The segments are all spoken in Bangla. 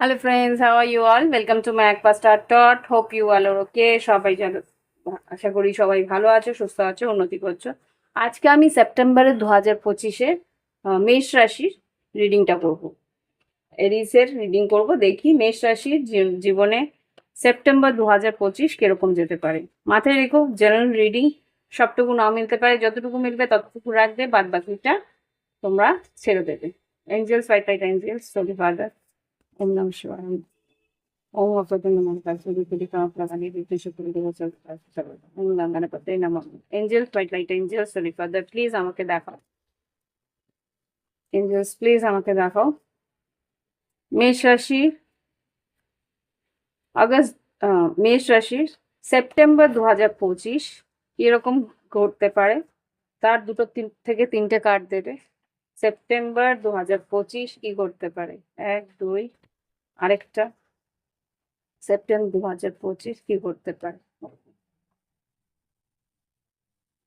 Hello friends are you all welcome to my একপাস্টার টট হোপ ইউ অল ওকে সবাই জানো আশা করি সবাই ভালো আছো, সুস্থ আছো, উন্নতি করছ। আজকে আমি সেপ্টেম্বরের দু হাজার পঁচিশে মেষ রাশির রিডিংটা করব। এরিসের রিডিং করব। দেখি মেষ রাশির জীবনে সেপ্টেম্বর দু হাজার পঁচিশ কীরকম যেতে পারে। মাথায় রেখো জেনারেল রিডিং সবটুকু না মিলতে পারে। যতটুকু মিলবে ততটুকু রাখবে। বাদ বাকিটা তোমরা ছেড়ে দেবে। এঞ্জেলস ফাইট ফাইট এঞ্জেলস সলি ফাদার ওম নম শিবায় প্রাণী বিপরীত শুক্রি দেব চল ওম গণপতে নমঃ এঞ্জেলস ফাইট লাইট এঞ্জেলস সলি ফাদার প্লিজ আমাকে দেখাও এঞ্জেলস প্লিজ আমাকে দেখাও মেষ রাশি আগস্ট মেষ রাশির সেপ্টেম্বর দু হাজার পঁচিশ এরকম ঘটতে পারে তার দুটো তিন থেকে তিনটে কার্ড দেবে সেপ্টেম্বর দু হাজার পঁচিশ কি করতে পারে এক দুই আরেকটা সেপ্টেম্বর দু হাজার পঁচিশ কি করতে পারে?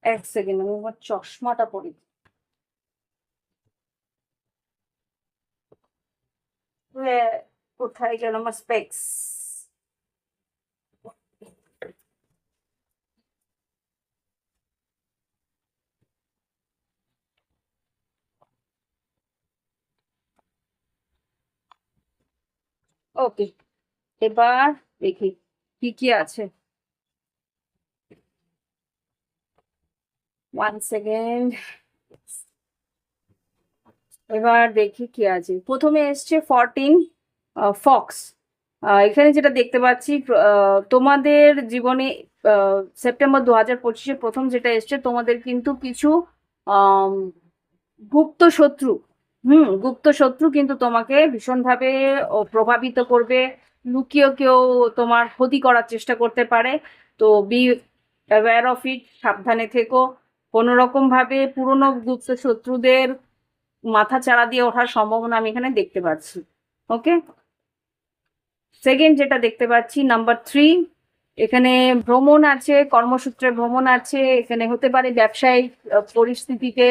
এক সেকেন্ড আমি আমার চশমাটা পড়ি কোথায় গেল আমার স্পেক্স ওকে, এবার দেখি কি কি আছে। ওয়ান সেকেন্ড এবার দেখি কি আছে। প্রথমে এসছে ফরটিন ফক্স এখানে যেটা দেখতে পাচ্ছি তোমাদের জীবনে সেপ্টেম্বর দু হাজার পঁচিশে প্রথম যেটা এসছে, তোমাদের কিন্তু কিছু গুপ্ত শত্রু হুম, গুপ্ত শত্রু কিন্তু তোমাকে ভীষণভাবে প্রভাবিত করবে। লুকিয়ে কেউ তোমার ক্ষতি করার চেষ্টা করতে পারে। তো বি অ্যাওয়্যার অফ ইট সাবধানে থেকো। কোনো রকম ভাবে পুরনো গুপ্ত শত্রুদের মাথা চাড়া দিয়ে ওঠার সম্ভাবনা আমি এখানে দেখতে পাচ্ছি। ওকে? সেকেন্ড যেটা দেখতে পাচ্ছি নাম্বার থ্রি এখানে ভ্রমণ আছে, কর্মসূত্রে ভ্রমণ আছে। এখানে হতে পারে ব্যবসায়িক পরিস্থিতিতে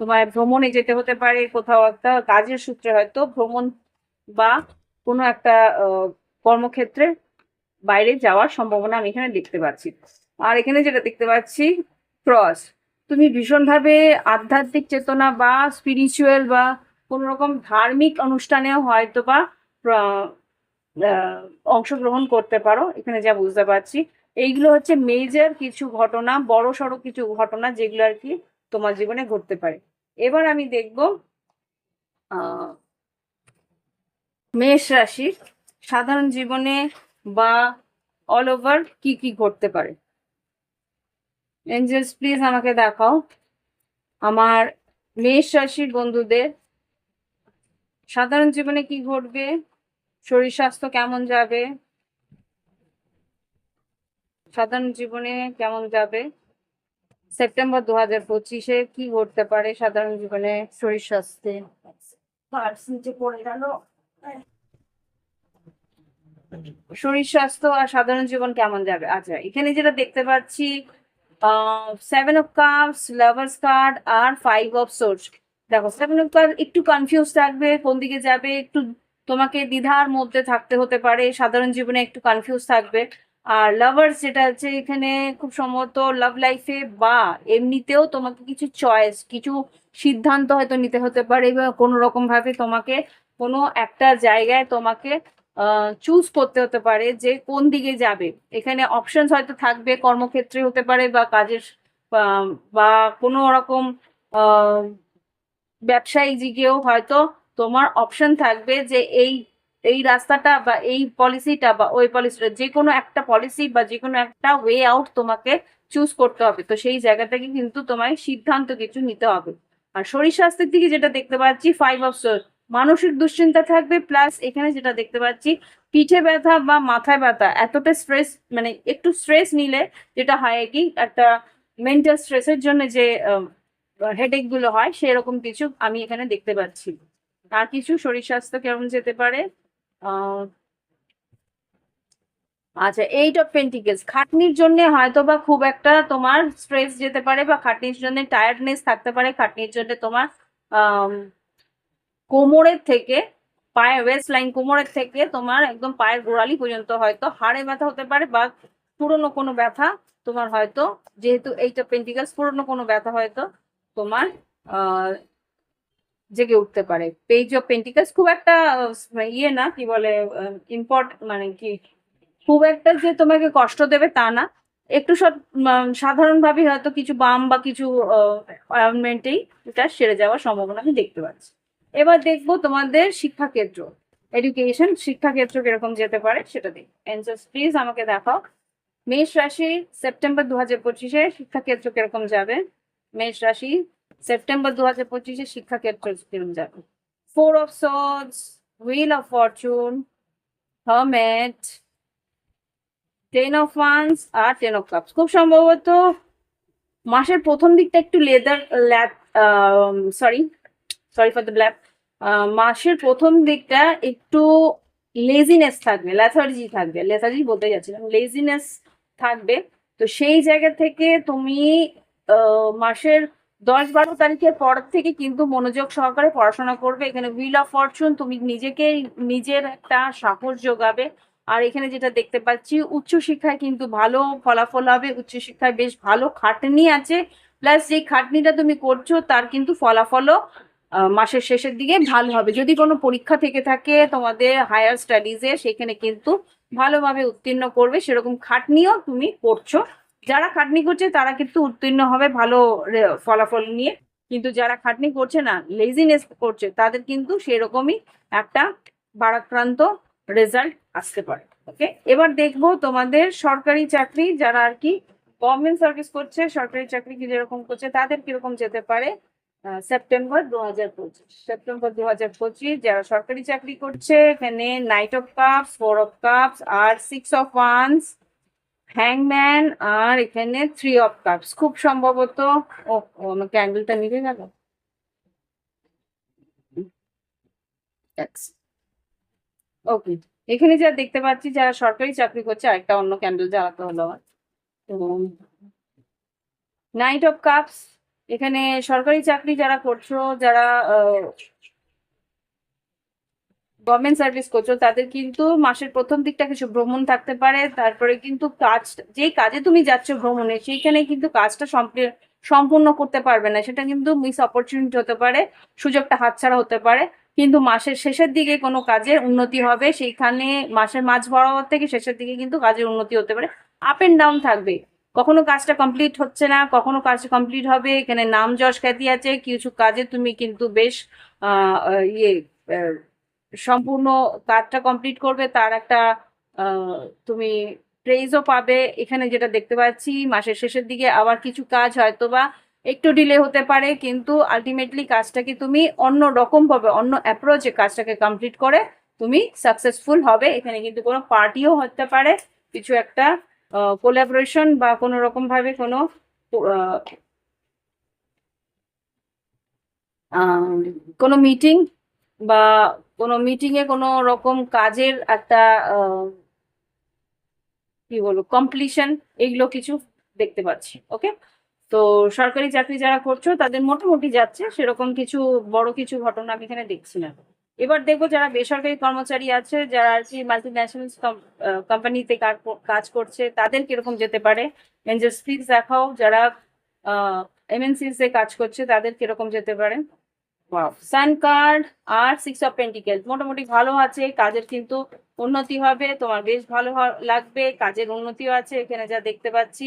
তোমার ভ্রমণে যেতে হতে পারে কোথাও একটা কাজের সূত্রে হয়তো ভ্রমণ বা কোনো একটা কর্মক্ষেত্রে বাইরে যাওয়ার সম্ভাবনা আমি এখানে দেখতে পাচ্ছি। আর এখানে যেটা দেখতে পাচ্ছি, ক্রস। তুমি ভীষণভাবে আধ্যাত্মিক চেতনা বা স্পিরিচুয়াল বা কোনো রকম ধার্মিক অনুষ্ঠানেও হয়তো বা অংশগ্রহণ করতে পারো। এখানে যা বুঝতে পারছি, এইগুলো হচ্ছে মেজর কিছু ঘটনা বড় সড়ো কিছু ঘটনা যেগুলো আর কি তোমার জীবনে ঘটতে পারে। এবার আমি দেখব মেষ রাশির সাধারণ জীবনে বা অল ওভার কি কি ঘটতে পারে। এঞ্জেলস প্লিজ আমাকে দেখাও। আমার মেষ রাশির বন্ধুদের সাধারণ জীবনে কি ঘটবে? শরীর স্বাস্থ্য কেমন যাবে? সাধারণ জীবনে কেমন যাবে? সেপ্টেম্বর দু হাজার পঁচিশে কি ঘটতে পারে সাধারণ জীবনে? শরীর স্বাস্থ্যে। শরীর স্বাস্থ্য আর সাধারণ জীবন কেমন যাবে? আচ্ছা এখানে যেটা দেখতে পাচ্ছি seven of cups lovers card R five of swords দেখো সেভেন অফ কার্ড একটু কনফিউজ থাকবে কোন দিকে যাবে? একটু তোমাকে দ্বিধার মধ্যে থাকতে হতে পারে সাধারণ জীবনে একটু কনফিউজ থাকবে। আর লাভার্স যেটা আছে এখানে খুব সম্ভবত লাভ লাইফে বা এমনিতেও তোমাকে কিছু চয়েস কিছু সিদ্ধান্ত হয়তো নিতে হতে পারে বা কোনো রকম ভাবে তোমাকে কোনো একটা জায়গায় তোমাকে চুজ করতে হতে পারে যে কোন দিকে যাবে। এখানে অপশনস হয়তো থাকবে কর্মক্ষেত্রে হতে পারে বা কাজের বা কোনো রকম আহ, ব্যবসায়িক দিকেও হয়তো তোমার অপশন থাকবে যে এই এই রাস্তাটা বা এই পলিসিটা বা ওই পলিসিটা যে কোনো একটা পলিসি বা যে কোনো একটা ওয়ে আউট তোমাকে চুজ করতে হবে। তো সেই জায়গা থেকে কিন্তু তোমায় সিদ্ধান্ত কিছু নিতে হবে। আর শরীর স্বাস্থ্যের দিকে যেটা দেখতে পাচ্ছি ফাইভ অফ সোর্স মানসিক দুশ্চিন্তা থাকবে প্লাস এখানে যেটা দেখতে পাচ্ছি, পিঠে ব্যথা বা মাথায় ব্যথা, এতটা স্ট্রেস মানে একটু স্ট্রেস নিলে যেটা হয় কি, একটা মেন্টাল স্ট্রেসের জন্য যে হেডেকগুলো হয়, সেরকম কিছু আমি এখানে দেখতে পাচ্ছি। আর কিছু শরীর স্বাস্থ্য কেমন যেতে পারে? আচ্ছা এইট অফ পেন্টিকেলস খাটনির জন্য হয়তো বা খুব একটা তোমার স্ট্রেস যেতে পারে বা খাটনির জন্য টায়ার্ডনেস থাকতে পারে। খাটনির জন্য তোমার কোমরের থেকে পায়ের ওয়েস্ট লাইন কোমরের থেকে তোমার একদম পায়ের গোড়ালি পর্যন্ত হয়তো হাড়ে ব্যথা হতে পারে বা পুরনো কোনো ব্যথা তোমার হয়তো, যেহেতু এইট পেন্টিকেলস পুরনো কোনো ব্যথা হয়তো তোমার জেগে উঠতে পারে। পেজ অফ পেন্টিকালস খুব একটা ইয়ে না, কি বলে ইম্পর্ট মানে কি, খুব একটা যে তোমাকে কষ্ট দেবে তা না। একটু সব সাধারণভাবে হয়তো কিছু বাম বা কিছু অয়েনমেন্টেই এটা সেরে যাওয়ার সম্ভাবনা আমি দেখতে পাচ্ছি। এবার দেখব তোমাদের শিক্ষাক্ষেত্র। এডুকেশন শিক্ষাক্ষেত্র কীরকম যেতে পারে সেটা দেখ। অ্যান্সার্স প্লিজ আমাকে দেখাও। মেষ রাশি সেপ্টেম্বর দু হাজার পঁচিশে শিক্ষাক্ষেত্র কীরকম যাবে? মেষ রাশি সেপ্টেম্বর দু হাজার পঁচিশে শিক্ষাক্ষেত্র যাবে। Four of swords wheel of fortune hermit ten of wands R ten of cups খুব সম্ভবত মাসের প্রথম দিকটা একটু leather sorry sorry for the black মাসের প্রথম দিকটা একটু লেজিনেস থাকবে লেথার্জি থাকবে। লেথার্জি বলতে যাচ্ছিলাম লেজিনেস থাকবে। তো সেই জায়গা থেকে তুমি মাসের দশ বারো তারিখের পর থেকে কিন্তু মনোযোগ সহকারে পড়াশোনা করবে। এখানে হুইল অফ ফরচুন তুমি নিজেকে নিজের একটা সাহস যোগাবে। আর এখানে যেটা দেখতে পাচ্ছি, উচ্চশিক্ষায় কিন্তু ভালো ফলাফল হবে। উচ্চশিক্ষায় বেশ ভালো খাটনি আছে। প্লাস যে খাটনিটা তুমি করছ, তার কিন্তু ফলাফলও মাসের শেষের দিকে ভালো হবে। যদি কোনো পরীক্ষা থেকে থাকে তোমাদের হায়ার স্টাডিজে সেখানে কিন্তু ভালোভাবে উত্তীর্ণ করবে। সেরকম খাটনিও তুমি করছ। যারা খাটনি করছে তারা কিন্তু উত্তীর্ণ হবে ভালো ফলাফল নিয়ে। কিন্তু যারা খাটনি করছে না লেজিনেস করছে, তাদের কিন্তু সেরকমই একটা ভারাক্রান্ত রেজাল্ট আসতে পারে ওকে এবার দেখব তোমাদের সরকারি চাকরি, যারা আর কি গভর্নমেন্ট সার্ভিস করছে, সরকারি চাকরি কি যেরকম করছে, তাদের কীরকম যেতে পারে সেপ্টেম্বর দু হাজার পঁচিশ। সেপ্টেম্বর দু হাজার পঁচিশ, যারা সরকারি চাকরি করছে, এখানে knight of cups four of cups R six of wands হ্যাংম্যান আর এখানে থ্রি অফ কাপস খুব সম্ভবত, ও আমার ক্যান্ডেলটা নিভে গেল। ওকে এখানে যা দেখতে পাচ্ছি, যারা সরকারি চাকরি করছে, আরেকটা অন্য ক্যান্ডেল জ্বালাতে হলো আমার। তো নাইট অফ কাপস এখানে সরকারি চাকরি যারা করছ, যারা গভর্নমেন্ট সার্ভিস করছ তাদের কিন্তু মাসের প্রথম দিকটা কিছু ভ্রমণ থাকতে পারে, তারপরে কিন্তু কাজ, যেই কাজে তুমি যাচ্ছ ভ্রমণে, সেইখানে কিন্তু কাজটা সম্পূর্ণ করতে পারবে না, সেটা কিন্তু মিস অপরচুনিটি হতে পারে, সুযোগটা হাতছাড়া হতে পারে, কিন্তু মাসের শেষের দিকে কোনো কাজের উন্নতি হবে, সেইখানে মাসের মাঝ বরাবর থেকে শেষের দিকে কিন্তু কাজের উন্নতি হতে পারে আপ এন্ড ডাউন থাকবে, কখনো কাজটা কমপ্লিট হচ্ছে না, কখনো কাজটা কমপ্লিট হবে, এখানে নাম যশ খ্যাতি আছে, কিছু কাজে তুমি কিন্তু বেশ ইয়ে সম্পূর্ণ কাজটা কমপ্লিট করবে, তার একটা তুমি প্রেইজও পাবে। এখানে যেটা দেখতে পাচ্ছি, মাসের শেষের দিকে আবার কিছু কাজ হয়তো বা একটু ডিলে হতে পারে, কিন্তু আলটিমেটলি কাজটাকে তুমি অন্য রকম ভাবে, অন্য অ্যাপ্রোচে কাজটাকে কমপ্লিট করে তুমি সাকসেসফুল হবে। এখানে কিন্তু কোনো পার্টিও হতে পারে, কিছু একটা কোলাবোরেশন বা কোনো রকম ভাবে কোনো কোনো মিটিং বা কোনো মিটিং এ কোনো রকম কাজের একটা কি বলব কমপ্লিশন এগুলো কিছু দেখতে পাচ্ছি ওকে তো সরকারি চাকরি যারা করছ, তাদের মোটামুটি যাচ্ছে, সেরকম কিছু বড় কিছু ঘটনা আমি এখানে দেখছি না। এবার দেখব যারা বেসরকারি কর্মচারী আছে, যারা আর কি মাল্টি ন্যাশনাল কোম্পানিতে কাজ করছে, তাদের কীরকম যেতে পারে? এঞ্জেলস প্লিজ দেখাও, যারা এমএনসিস কাজ করছে, তাদের কীরকম যেতে পারে? আর সিক্স অফ পেন্টিকেল মোটামুটি ভালো আছে, কাজের কিন্তু উন্নতি হবে, তোমার বেশ ভালো লাগবে, কাজের উন্নতিও আছে, এখানে যা দেখতে পাচ্ছি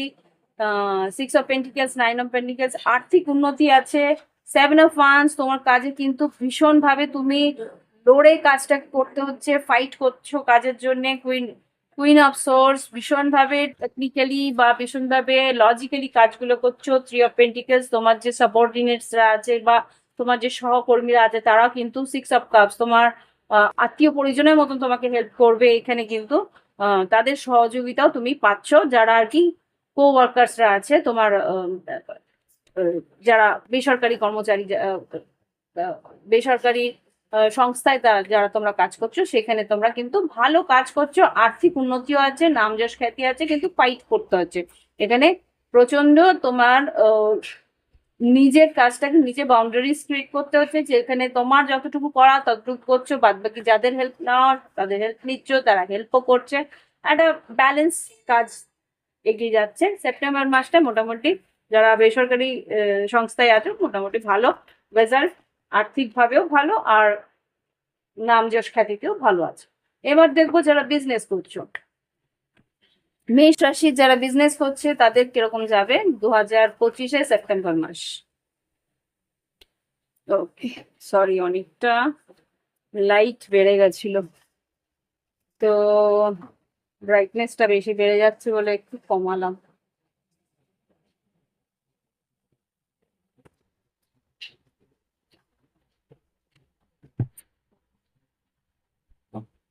six of pentacles nine of pentacles আর্থিক উন্নতি আছে সেভেন অফ ওয়ান্স তোমার কাজে কিন্তু ভীষণ ভাবে তুমি লড়ে কাজটা করতে হচ্ছে ফাইট করছ কাজের জন্য কুইন কুইন অফ সোর্স ভীষণ ভাবে টেকনিক্যালি বা ভীষণ ভাবে লজিক্যালি কাজগুলো করছ থ্রি অফ পেন্টিকেলস তোমার যে সাবঅর্ডিনেটসরা আছে বা তোমার যে সহকর্মীরা আছে, তারাও কিন্তু সিক্স অফ কাপস তোমার আত্মীয় পরিজনের মতন তোমাকে হেল্প করবে এখানে কিন্তু। তাদের সহযোগিতাও তুমি পাচ্ছ। যারা আর কি কো ওয়ার্কার্সরা আছে, তোমার যারা বেসরকারি কর্মচারী বেসরকারি সংস্থায় যারা তোমরা কাজ করছ, সেখানে তোমরা কিন্তু ভালো কাজ করছ। আর্থিক উন্নতিও আছে নামযশ খ্যাতি আছে, কিন্তু ফাইট করতে হচ্ছে। এখানে প্রচণ্ড তোমার নিজের কাজটাকে নিজে বাউন্ডারিজ ক্রিয়েট করতে হচ্ছে, যেখানে তোমার যতটুকু করা ততটুকু করছ বাদ বাকি যাদের হেল্প নেওয়ার, তাদের হেল্প নিচ্ছ, তারা হেল্পও করছে। একটা ব্যালেন্স কাজ এগিয়ে যাচ্ছে। সেপ্টেম্বর মাসটা মোটামুটি যারা বেসরকারি সংস্থায় আছে, মোটামুটি ভালো। রেজাল্ট আর্থিকভাবেও ভালো আর নাম যশ খ্যাতিতেও ভালো আছে। এবার দেখব যারা বিজনেস করছ। মেষ রাশির যারা বিজনেস করছে তাদের কীরকম যাবে? দু হাজার পঁচিশে সেপ্টেম্বর মাস। ওকে সরি অনেকটা লাইট বেড়ে গেছিল। তো ব্রাইটনেসটা বেশি বেড়ে যাচ্ছে বলে একটু কমালাম।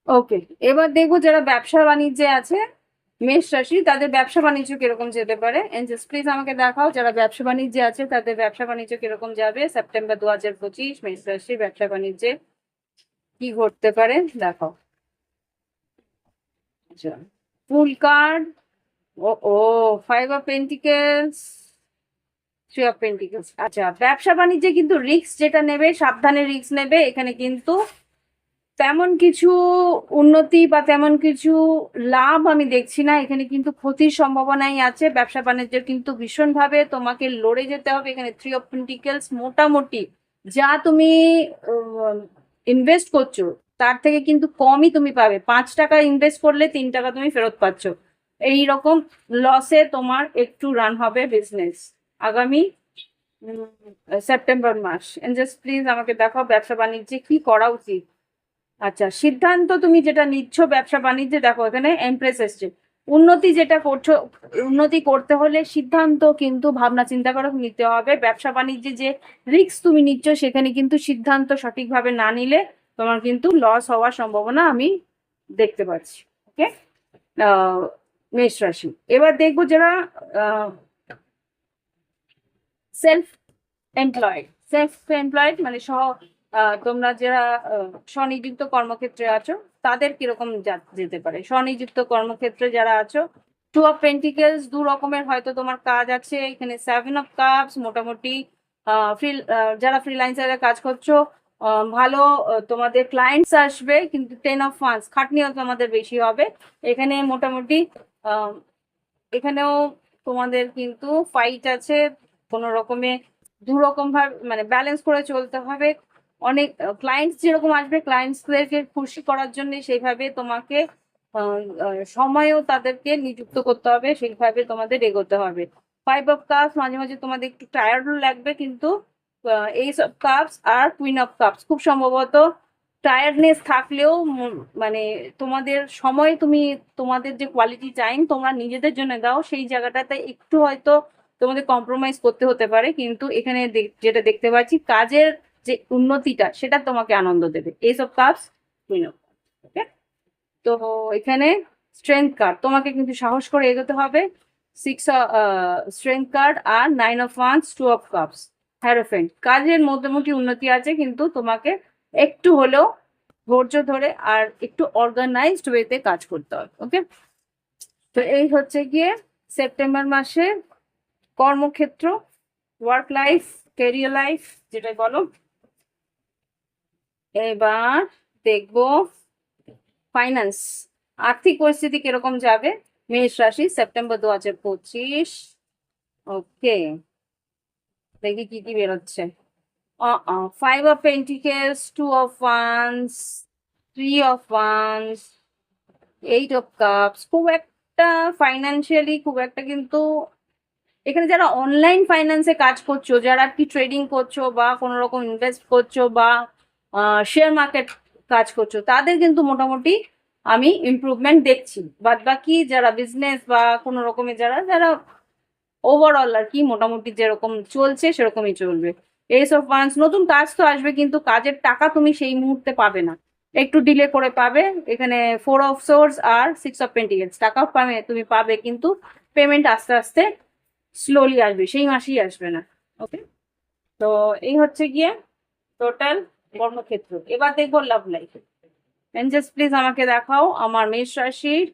ওকে এবার দেখব যারা ব্যবসা বাণিজ্যে আছে মেষ রাশি, তাদের ব্যবসা বাণিজ্য কীরকম যেতে পারে? এঞ্জেলস প্লিজ আমাকে দেখাও যারা ব্যবসা বাণিজ্যে আছে, তাদের ব্যবসা বাণিজ্য কীরকম যাবে? সেপ্টেম্বর দু হাজার পঁচিশ, মেষ রাশি ব্যবসা বাণিজ্যে কি ঘটতে পারে? দেখাও। আচ্ছা ফুল কার্ড, ও ও five of pentacles three of pentacles আচ্ছা ব্যবসা বাণিজ্যে কিন্তু রিস্ক যেটা নেবে, সাবধানে রিস্ক নেবে, এখানে কিন্তু তেমন কিছু উন্নতি বা তেমন কিছু লাভ আমি দেখছি না। এখানে কিন্তু ক্ষতির সম্ভাবনাই আছে। ব্যবসা বাণিজ্যের কিন্তু ভীষণভাবে তোমাকে লড়ে যেতে হবে। এখানে থ্রি অফ পেন্টিকেলস মোটামুটি যা তুমি ইনভেস্ট করছ, তার থেকে কিন্তু কমই তুমি পাবে। পাঁচ টাকা ইনভেস্ট করলে তিন টাকা তুমি ফেরত পাচ্ছ। এই রকম লসে তোমার একটু রান হবে বিজনেস আগামী সেপ্টেম্বর মাস। জাস্ট প্লিজ আমাকে দেখাও ব্যবসা বাণিজ্যে কি করা উচিত। আচ্ছা সিদ্ধান্ত তুমি যেটা নিচ্ছ ব্যবসা বাণিজ্যে, দেখো এখানে এমপ্রেস এসছে। উন্নতি যেটা করছ, উন্নতি করতে হলে সিদ্ধান্ত কিন্তু ভাবনা চিন্তা করে নিতে হবে। ব্যবসা বাণিজ্যে যে রিস্ক তুমি নিচ্ছ, সেখানে কিন্তু সিদ্ধান্ত সঠিকভাবে না নিলে তোমার কিন্তু লস হওয়ার সম্ভাবনা আমি দেখতে পাচ্ছি ওকে মেষ রাশি। এবার দেখব যারা সেলফ এমপ্লয়েড সেলফ এমপ্লয়েড মানে সহ তোমরা যারা স্বনিযুক্ত কর্মক্ষেত্রে আছো, তাদের কীরকম যেতে পারে? স্বনিযুক্ত কর্মক্ষেত্রে যারা আছো টু অফ পেন্টিকেলস দু রকমের হয়তো তোমার কাজ আছে। এখানে সেভেন অফ কাপস মোটামুটি ফ্রি যারা ফ্রিল্যান্সারে কাজ করছ ভালো তোমাদের ক্লায়েন্টস আসবে, কিন্তু টেন অফ ফান্ডস খাটনিও তোমাদের বেশি হবে। এখানে মোটামুটি এখানেও তোমাদের কিন্তু ফাইট আছে। কোনো রকমে দু রকম ভাবে মানে ব্যালেন্স করে চলতে হবে। অনেক ক্লায়েন্টস যেরকম আসবে ক্লায়েন্টসদেরকে খুশি করার জন্য সেইভাবে তোমাকে সময়ও তাদেরকে নিযুক্ত করতে হবে, সেইভাবে তোমাদের এগোতে হবে। ফাইভ অফ কাপস মাঝে মাঝে তোমাদের একটু টায়ার্ডও লাগবে, কিন্তু এইস অফ কাপস আর কুইন অফ কাপস খুব সম্ভবত টায়ার্ডনেস থাকলেও মানে তোমাদের সময় তুমি তোমাদের যে কোয়ালিটি টাইম তোমরা নিজেদের জন্য দাও, সেই জায়গাটাতে একটু হয়তো তোমাদের কম্প্রোমাইজ করতে হতে পারে, কিন্তু এখানে যেটা দেখতে পাচ্ছি, কাজের যে উন্নতিটা সেটা তোমাকে আনন্দ দেবে। এইসব কাজ কুইন অফ ওকে তো এখানে স্ট্রেংথ কার্ড তোমাকে কিন্তু সাহস করে এগোতে হবে। Six strength card R nine of wands two of cups hierophant কাজের মোটামুটি উন্নতি আছে, কিন্তু তোমাকে একটু হলেও ধৈর্য ধরে আর একটু অর্গানাইজড ওয়েতে কাজ করতে হবে ওকে তো এই হচ্ছে গিয়ে সেপ্টেম্বর মাসে কর্মক্ষেত্র ওয়ার্ক লাইফ ক্যারিয়ার লাইফ যেটাই বলো। এবার দেখব ফাইন্যান্স আর্থিক পরিস্থিতি কীরকম যাবে? মেষ রাশি, সেপ্টেম্বর দু হাজার পঁচিশ। ওকে দেখি কি কি বেরোচ্ছে। Five of pentacles two of wands three of wands eight of cups খুব একটা ফাইন্যান্সিয়ালি খুব একটা কিন্তু এখানে যারা অনলাইন ফাইন্যান্সে কাজ করছ, যারা কি ট্রেডিং করছ বা কোনো রকম ইনভেস্ট করছ বা শেয়ার মার্কেট কাজ করছ, তাদের কিন্তু মোটামুটি আমি ইমপ্রুভমেন্ট দেখছি। বাদ বাকি যারা বিজনেস বা কোনো রকমের যারা যারা ওভারঅল আর কি মোটামুটি যেরকম চলছে সেরকমই চলবে। এইস অফ ওয়ান্স নতুন কাজ তো আসবে, কিন্তু কাজের টাকা তুমি সেই মুহূর্তে পাবে না। একটু ডিলে করে পাবে, এখানে ফোর অফ সোর্স আর সিক্স অফ পেন্টিকেলস টাকা পাবে, তুমি পাবে, কিন্তু পেমেন্ট আস্তে আস্তে স্লোলি আসবে, সেই মাসেই আসবে না। ওকে তো এই হচ্ছে গিয়ে টোটাল কর্মক্ষেত্র। এবার দেখব লাভ লাইফ এঞ্জেলস প্লিজ আমাকে দেখাও আমার মেষ রাশির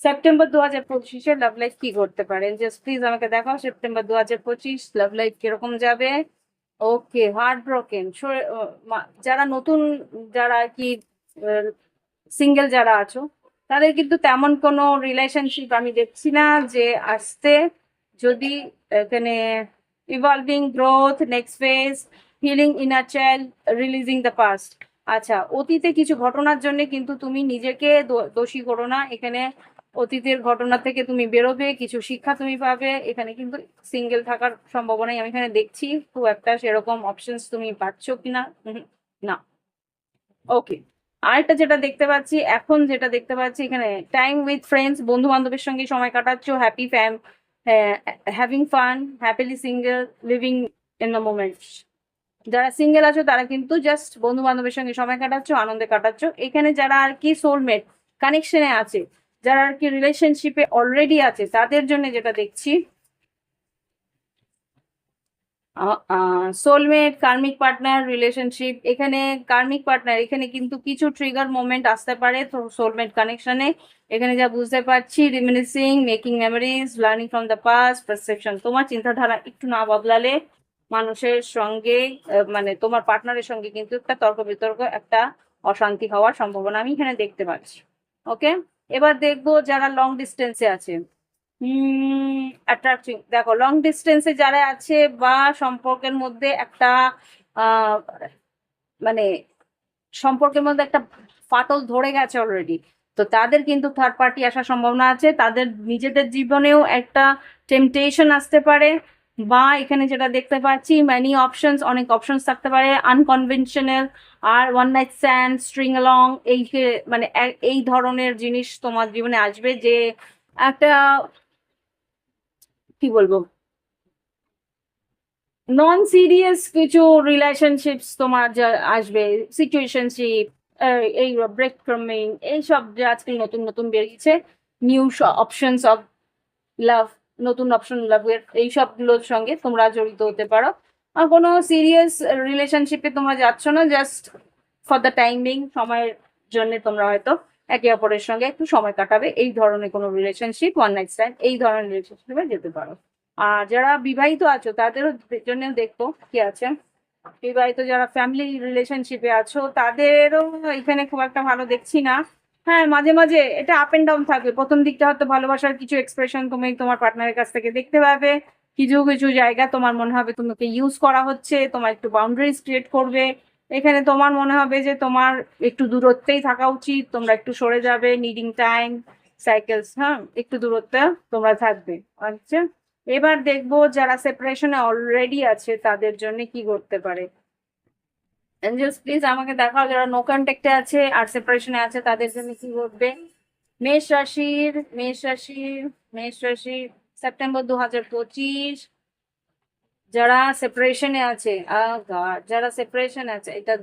সেপ্টেম্বর দু হাজার পঁচিশে লাভ লাইফ কি করতে পারে। এঞ্জেলস প্লিজ আমাকে দেখাও সেপ্টেম্বর দু হাজার পঁচিশ লাভ লাইফ কীরকম যাবে। ওকে হার্ট ব্রোকেন যারা নতুন, যারা কি সিঙ্গেল যারা আছো, তাদের কিন্তু তেমন কোনো রিলেশনশিপ আমি দেখছি না যে আসতে যদি এখানে evolving growth next phase healing inner child releasing the past আচ্ছা অতীতে কিছু ঘটনার জন্য কিন্তু তুমি নিজেকে দোষী করো না। এখানে অতীতের ঘটনা থেকে তুমি বেরোবে, কিছু শিক্ষা তুমি পাবে। এখানে কিন্তু সিঙ্গেল থাকার সম্ভাবনাই আমি এখানে দেখছি। খুব একটা সেরকম অপশনস তুমি পাচ্ছ কিনা? না। ওকে আরেকটা যেটা দেখতে পাচ্ছি, এখন যেটা দেখতে পাচ্ছি, এখানে টাইম উইথ ফ্রেন্ডস বন্ধু বান্ধবের সঙ্গে সময় কাটাচ্ছ happy fam having fun happily single living in the moment যারা সিঙ্গেল আছো, তারা কিন্তু জাস্ট বন্ধু বান্ধবের সঙ্গে সময় কাটাচ্ছ, আনন্দে কাটাচ্ছ। এখানে যারা আর কি সোলমেট কানেকশনে আছে, যারা আর কি রিলেশনশিপে অলরেডি আছে, তাদের জন্য যেটা দেখছি সোলমেট কার্মিক পার্টনার রিলেশনশিপ এখানে কার্মিক পার্টনার এখানে কিন্তু কিছু ট্রিগার মোমেন্ট আসতে পারে, তো সোলমেট কানেকশনে এখানে যা বুঝতে পারছি reminiscing making memories learning from the past perception তোমার চিন্তাধারা একটু না বদলালে মানুষের সঙ্গে মানে তোমার পার্টনারের সঙ্গে কিন্তু একটা তর্ক বিতর্ক একটা অশান্তি হওয়ার সম্ভাবনা আমি এখানে দেখতে পাচ্ছি। ওকে এবার দেখব যারা লং ডিস্টেন্সে আছে। হুম দেখো লং ডিস্টেন্সে যারা আছে বা সম্পর্কের মধ্যে একটা মানে সম্পর্কের মধ্যে একটা ফাটল ধরে গেছে অলরেডি তো তাদের কিন্তু থার্ড পার্টি আসার সম্ভাবনা আছে। তাদের নিজেদের জীবনেও একটা টেম্পটেশন আসতে পারে। বা এখানে যেটা দেখতে পাচ্ছি ম্যানি অপশনস অনেক অপশনস থাকতে পারে। আনকনভেনশনাল আর one night stand string along এই মানে এই ধরনের জিনিস তোমার জীবনে আসবে যে একটা, কি বলব? নন সিরিয়াস কিছু রিলেশনশিপস তোমার যা, আসবে। সিচুয়েশনশিপ এই ব্রেক ফ্রমিং এইসব যে আজকাল নতুন নতুন বেরিয়েছে নিউ অপশনস অফ লাভ নতুন অপশন লাভের এই সবগুলোর সঙ্গে তোমরা জড়িত হতে পারো। আর কোনো সিরিয়াস রিলেশনশিপে তোমরা যাচ্ছ না জাস্ট ফর দ্য টাইমিং সময়ের জন্য তোমরা হয়তো একে অপরের সঙ্গে একটু সময় কাটাবে। এই ধরনের কোনো রিলেশনশিপ ওয়ান নাইট স্ট্যান্ড এই ধরনের রিলেশনশিপে যেতে পারো। আর যারা বিবাহিত আছো, তাদেরও জন্য দেখব কি আছে। বিবাহিত যারা ফ্যামিলি রিলেশনশিপে আছো, তাদেরও এখানে খুব একটা ভালো দেখছি না। হ্যাঁ মাঝে মাঝে এটা আপ এন্ড ডাউন থাকবে প্রথম দিকটা হয়তো ভালোবাসার কিছু এক্সপ্রেশন তুমি তোমার পার্টনারের কাছ থেকে দেখতে পাবে। কিছু কিছু জায়গা তোমার মনে হবে তোমাকে ইউজ করা হচ্ছে, তোমার একটু বাউন্ডারিজ ক্রিয়েট করবে। এখানে তোমার মনে হবে যে তোমার একটু দূরত্বেই থাকা উচিত, তোমরা একটু সরে যাবে নিডিং টাইম সাইকেলস হ্যাঁ একটু দূরত্বে তোমরা থাকবে। আচ্ছা এবার দেখব যারা সেপারেশনে অলরেডি আছে, তাদের জন্য কি করতে পারে। এঞ্জেলস প্লিজ আমাকে দেখাও যারা নো কন্ট্যাক্টে আছে আর সেপারেশনে আছে, তাদের জন্য কি ঘটবে? মেষ রাশির মেষ রাশির, মেষ রাশি সেপ্টেম্বর দু হাজার পঁচিশ। যারা সেপারেশনে আছে যারা সেপারেশনে আছে, এটা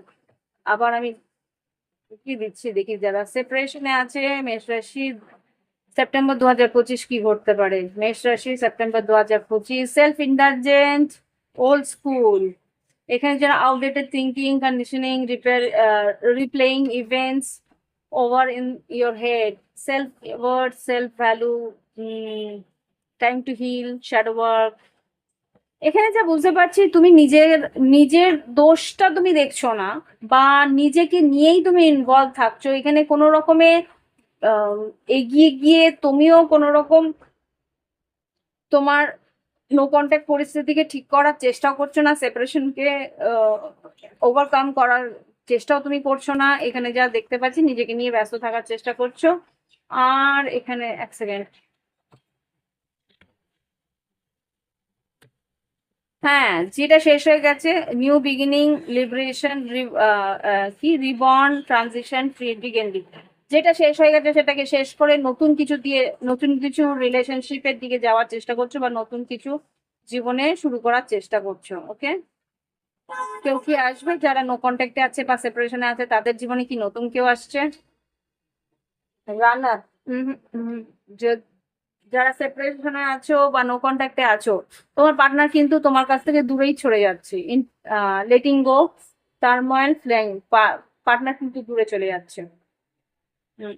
আবার আমি কি দিচ্ছি, দেখি যারা সেপারেশনে আছে, মেষ রাশি সেপ্টেম্বর দু হাজার পঁচিশ কি ঘটতে পারে? মেষ রাশি সেপ্টেম্বর দু হাজার পঁচিশ সেলফ ইন্ডালজেন্ট ওল্ড স্কুল এখানে যারা outdated thinking conditioning repair replaying events over in your head self worth self value time to heal shadow work এখানে যা বুঝতে পারছি, তুমি নিজের নিজের দোষটা তুমি দেখছ না, বা নিজেকে নিয়েই তুমি ইনভলভ থাকছো। এখানে কোনো রকমে এগিয়ে গিয়ে তুমিও কোনো রকম তোমার নো কন্ট্যাক্ট পরিস্থিতিকে ঠিক করার চেষ্টা করছ না সেপারেশনকে ওভারকাম করার চেষ্টাও তুমি করছ না। এখানে যা দেখতে পাচ্ছি, নিজেকে নিয়ে ব্যস্ত থাকার চেষ্টা করছ। আর এখানে এক সেকেন্ড হ্যাঁ যেটা শেষ হয়ে গেছে নিউ বিগিনিং লিবারেশন কি? রিবর্ন ট্রানজিশন ফ্রি বিগেন্ডিং যেটা শেষ হয়ে গেছে সেটাকে শেষ করে নতুন কিছু দিয়ে, নতুন কিছু রিলেশনশিপের দিকে যাওয়ার চেষ্টা করছ বা নতুন কিছু জীবনে শুরু করার চেষ্টা করছ ওকে কেউ কি আসবে? যারা নো কন্ট্যাক্টে আছে বা সেপারেশনে আছে, তাদের জীবনে কি নতুন কেউ আসছে? রানার যারা সেপারেশনে আছো বা নো কন্ট্যাক্টে আছো, তোমার পার্টনার কিন্তু তোমার কাছ থেকে দূরেই ছড়ে যাচ্ছে। Letting go turmoil fling partner কিন্তু দূরে চলে যাচ্ছে।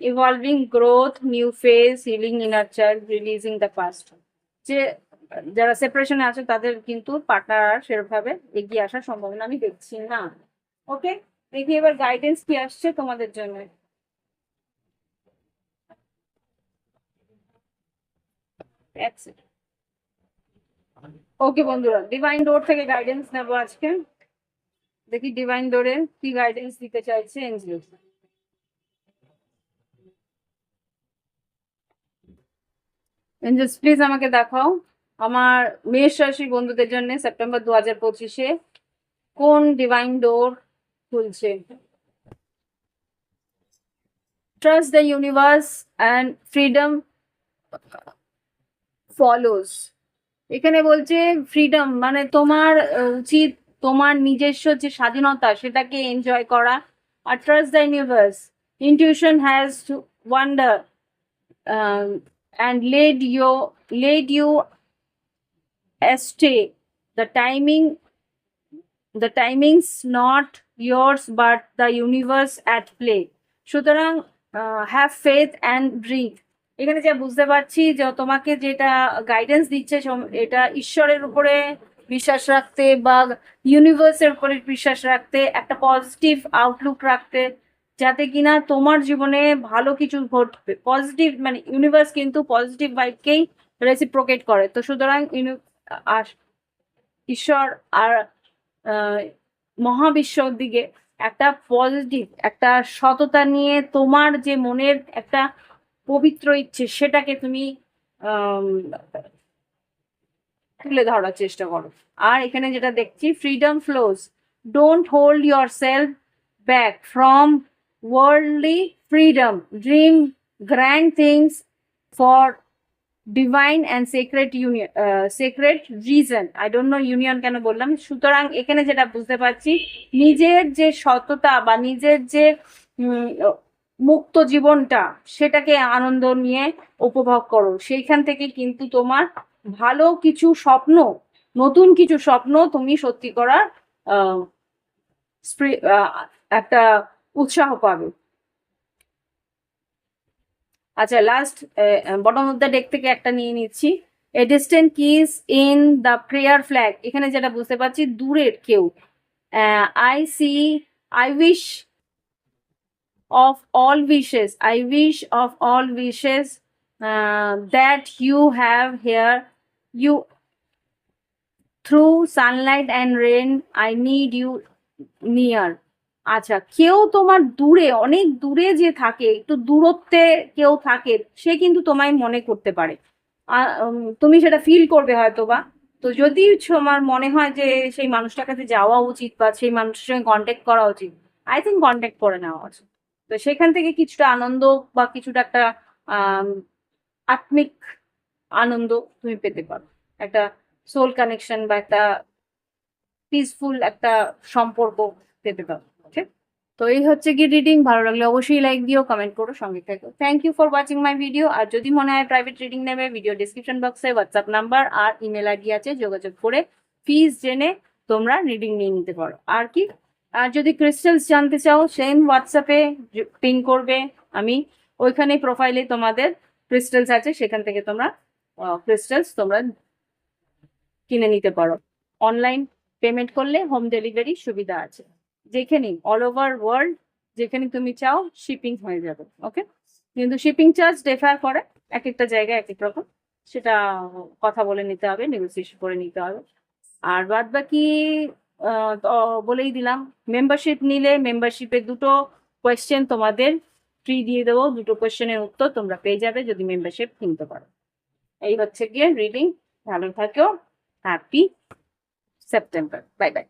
Evolving growth new phase healing inner child releasing the past যে যারা সেপারেশনে আছে, তাদের কিন্তু পার্টনার সেরকমভাবে এগিয়ে আসার সম্ভাবনা আমি দেখছি না। ওকে দেখি এবার গাইডেন্স কি আসছে তোমাদের জন্য। ওকে বন্ধুরা ডিভাইন ডোর থেকে গাইডেন্স নেব আজকে। দেখি ডিভাইন ডোরে কি গাইডেন্স দিতে চাইছে এনজিও এঞ্জেলস প্লিজ আমাকে দেখাও আমার মেষ রাশির বন্ধুদের জন্য সেপ্টেম্বর দু হাজার পঁচিশে কোন ডিভাইন ডোর খুলছে? Trust the universe and freedom follows এখানে বলছে ফ্রিডম মানে তোমার উচিত তোমার নিজস্ব যে স্বাধীনতা সেটাকে এনজয় করা। আর trust the universe intuition has wonder and led you led you astray. The timing, the timings not yours, but the universe at play. সুতরাং হ্যাভ ফেথ অ্যান্ড ব্রিথ এখানে যা বুঝতে পারছি যে তোমাকে যেটা গাইডেন্স দিচ্ছে এটা ঈশ্বরের উপরে বিশ্বাস রাখতে বা ইউনিভার্সের উপরে বিশ্বাস রাখতে, একটা পজিটিভ আউটলুক রাখতে যাতে কিনা তোমার জীবনে ভালো কিছু ঘটবে। পজিটিভ মানে ইউনিভার্স কিন্তু পজিটিভ ভাইবকেই রেসিপ্রোকেট করে। তো সুতরাং ঈশ্বর আর মহাবিশ্বর দিকে একটা পজিটিভ একটা সততা নিয়ে তোমার যে মনের একটা পবিত্র ইচ্ছে সেটাকে তুমি তুলে ধরার চেষ্টা করো। আর এখানে যেটা দেখছি freedom flows don't hold yourself back from worldly freedom. Dream grand things for divine and sacred union, uh, sacred reason. I don't know union কেন বললাম সুতরাং এখানে যেটা বুঝতে পারছি নিজের যে সততা বা নিজের যে মুক্ত জীবনটা সেটাকে আনন্দ নিয়ে উপভোগ করো সেইখান থেকে কিন্তু তোমার ভালো কিছু স্বপ্ন নতুন কিছু স্বপ্ন তুমি সত্যি করার একটা উৎসাহ পাবে। আচ্ছা last bottom of the deck থেকে একটা নিয়ে নিচ্ছি। A distant kiss in the prayer flag এখানে যেটা বুঝতে পারছি, দূরের কেউ। I see I wish of all wishes I wish of all wishes that you have here you through sunlight and rain I need you near আচ্ছা কেউ তোমার দূরে, অনেক দূরে যে থাকে, একটু দূরত্বে কেউ থাকে, সে কিন্তু তোমায় মনে করতে পারে। তুমি সেটা ফিল করবে হয়তো বা তো যদি তোমার মনে হয় যে সেই মানুষটার কাছে যাওয়া উচিত বা সেই মানুষের সঙ্গে কন্ট্যাক্ট করা উচিত আই থিঙ্ক কন্ট্যাক্ট করে নেওয়া উচিত। তো সেখান থেকে কিছুটা আনন্দ বা কিছুটা একটা আত্মিক আনন্দ তুমি পেতে পারো। একটা সোল কানেকশন বা একটা পিসফুল একটা সম্পর্ক পেতে পারো। ঠিক তো এই হচ্ছে কি রিডিং ভালো লাগলে অবশ্যই লাইক দিও কমেন্ট করো, সঙ্গে থাকো। Thank you for watching my video আর যদি মনে হয় প্রাইভেট রিডিং নেবে ভিডিও ডিসক্রিপশন বক্সে হোয়াটসঅ্যাপ নাম্বার আর ইমেল আইডি আছে, যোগাযোগ করে ফিস জেনে তোমরা রিডিং নিয়ে নিতে পারো। আর কি? আর যদি ক্রিস্টালস জানতে চাও সেম হোয়াটসঅ্যাপে পিং করবে আমি। ওইখানে প্রোফাইলে তোমাদের ক্রিস্টালস আছে, সেখান থেকে তোমরা ক্রিস্টালস তোমরা কিনে নিতে পারো। অনলাইন পেমেন্ট করলে হোম ডেলিভারি সুবিধা আছে। যেখানে অল ওভার ওয়ার্ল্ড যেখানে তুমি চাও শিপিং হয়ে যাবে ওকে কিন্তু শিপিং চার্জ ডিফার করে এক একটা জায়গায় এক এক রকম। সেটা কথা বলে নিতে হবে নেগোসিয়েশন করে নিতে হবে। আর বাদ বাকি বলেই দিলাম মেম্বারশিপ নিলে মেম্বারশিপের দুটো কোয়েশ্চেন তোমাদের ফ্রি দিয়ে দেবো, দুটো কোয়েশ্চেনের উত্তর তোমরা পেয়ে যাবে যদি মেম্বারশিপ কিনতে পারো। এই হচ্ছে গিয়ে রিডিং ভালো থাকো হ্যাপি সেপ্টেম্বর বাই বাই